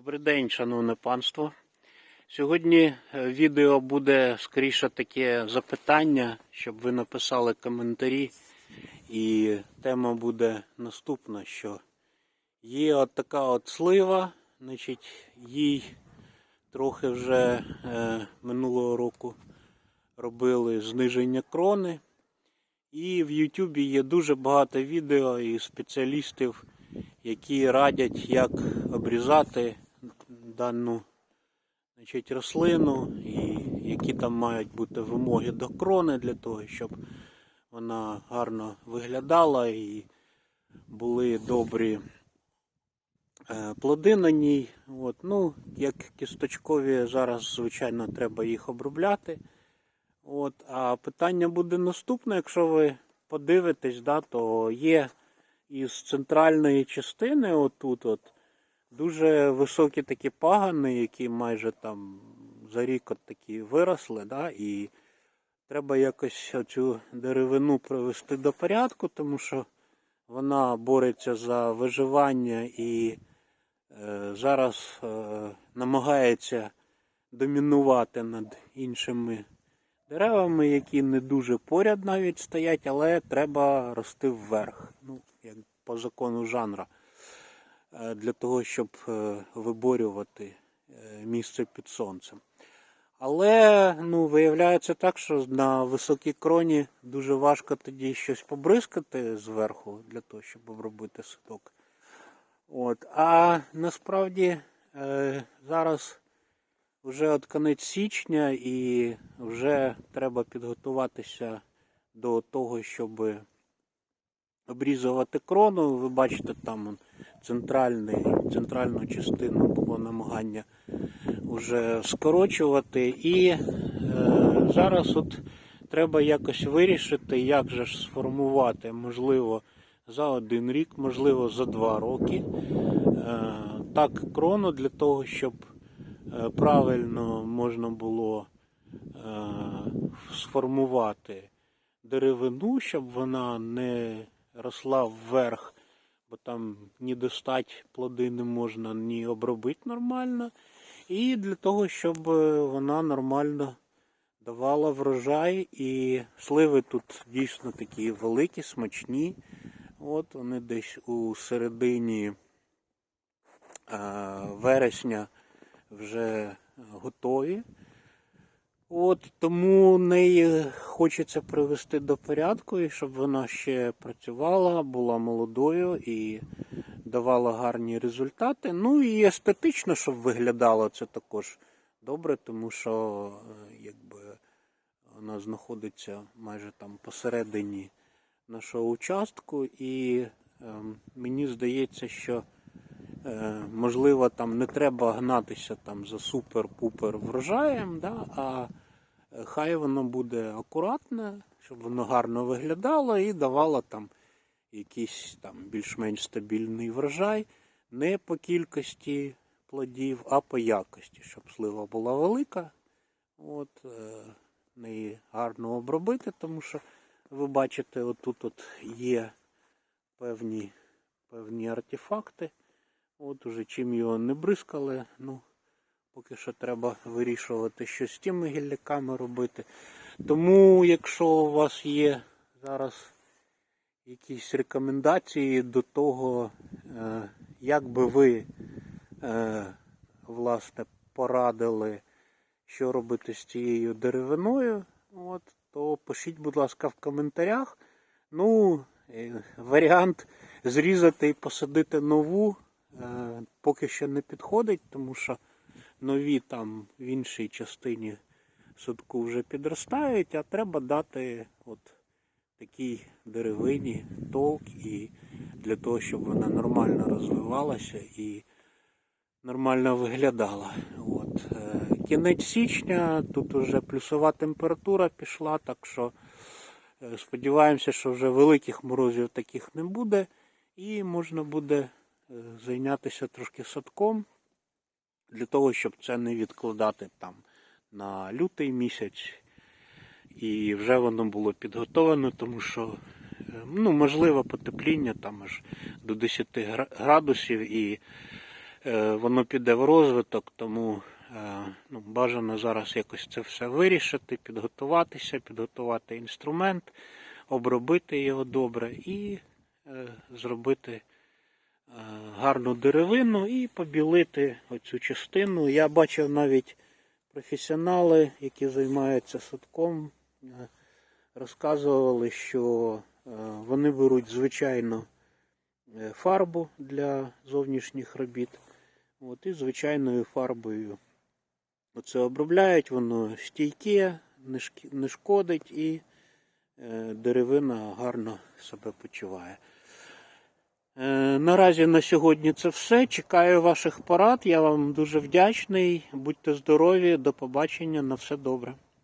Добрий день, шановне панство. Сьогодні е, відео буде скоріше таке запитання, щоб ви написали коментарі. І тема буде наступна, що є от така от слива, значить, їй трохи вже е, минулого року робили зниження крони. І в Ютубі є дуже багато відео і спеціалістів, які радять, як обрізати дану значить, рослину, і які там мають бути вимоги до крони для того, щоб вона гарно виглядала і були добрі е, плоди на ній. От, ну, як кісточкові, зараз, звичайно, треба їх обробляти. От, а питання буде наступне, якщо ви подивитесь, да, то є із центральної частини, отут, от, дуже високі такі пагани, які майже там за рік от такі виросли, да, і треба якось цю деревину привести до порядку, тому що вона бореться за виживання і е, зараз е, намагається домінувати над іншими деревами, які не дуже поряд навіть стоять, але треба рости вверх. Ну, як по закону жанра. Е, Для того, щоб е, виборювати е, місце під сонцем. Але ну, виявляється так, що на високій кроні дуже важко тоді щось побризкати зверху для того, щоб обробити садок. От. А насправді зараз вже от кінець січня і вже треба підготуватися до того, щоб обрізувати крону. Ви бачите, там центральний, центральну частину було намагання вже скорочувати. І е, зараз от треба якось вирішити, як же ж сформувати, можливо, за один рік, можливо, за два роки. Е, так, крону для того, щоб е, правильно можна було е, сформувати деревину, щоб вона не росла вверх, бо там ні достать плоди не можна, ні обробити нормально. І для того, щоб е, вона нормально давала врожай. І сливи тут дійсно такі великі, смачні. От вони десь у середині е, вересня вже готові. От тому неї хочеться привести до порядку, і щоб вона ще працювала, була молодою і давала гарні результати. Ну і естетично, щоб виглядало це також добре, тому що е, якби вона знаходиться майже там посередині нашого участку, і ем, мені здається, що Е, можливо, там не треба гнатися там за супер-пупер врожаєм, да, а е, хай воно буде акуратне, щоб воно гарно виглядало і давало там якийсь там більш-менш стабільний врожай, не по кількості плодів, а по якості, щоб слива була велика. От, е, неї гарно обробити, тому що ви бачите, отут от є певні, певні артефакти. От уже чим його не бризкали, ну, поки що треба вирішувати, що з тими гілляками робити. Тому, якщо у вас є зараз якісь рекомендації до того, е, як би ви е, власне порадили, що робити з цією деревиною, от, то пишіть, будь ласка, в коментарях. Ну, е, варіант зрізати і посадити нову. Е, поки що не підходить, тому що нові там в іншій частині садку вже підростають, а треба дати от такій деревині толк і для того, щоб вона нормально розвивалася і нормально виглядала. От. е, Кінець січня, тут вже плюсова температура пішла, так що е, сподіваємося, що вже великих морозів таких не буде, і можна буде зайнятися трошки садком для того, щоб це не відкладати там на лютий місяць. І вже воно було підготовлено, тому що е, ну, можливо потепління там аж до 10 градусів і е, воно піде в розвиток, тому е, ну, бажано зараз якось це все вирішити, підготуватися, підготувати інструмент, обробити його добре і е, зробити е, гарну деревину і побілити оцю частину. Я бачив навіть професіонали, які займаються садком, е, розказували, що е, вони беруть звичайну е, фарбу для зовнішніх робіт. От, і звичайною фарбою оце обробляють, воно стійке, не шкодить і е, деревина гарно себе почуває. Е, Наразі на сьогодні це все. Чекаю ваших порад. Я вам дуже вдячний. Будьте здорові, до побачення, на все добре.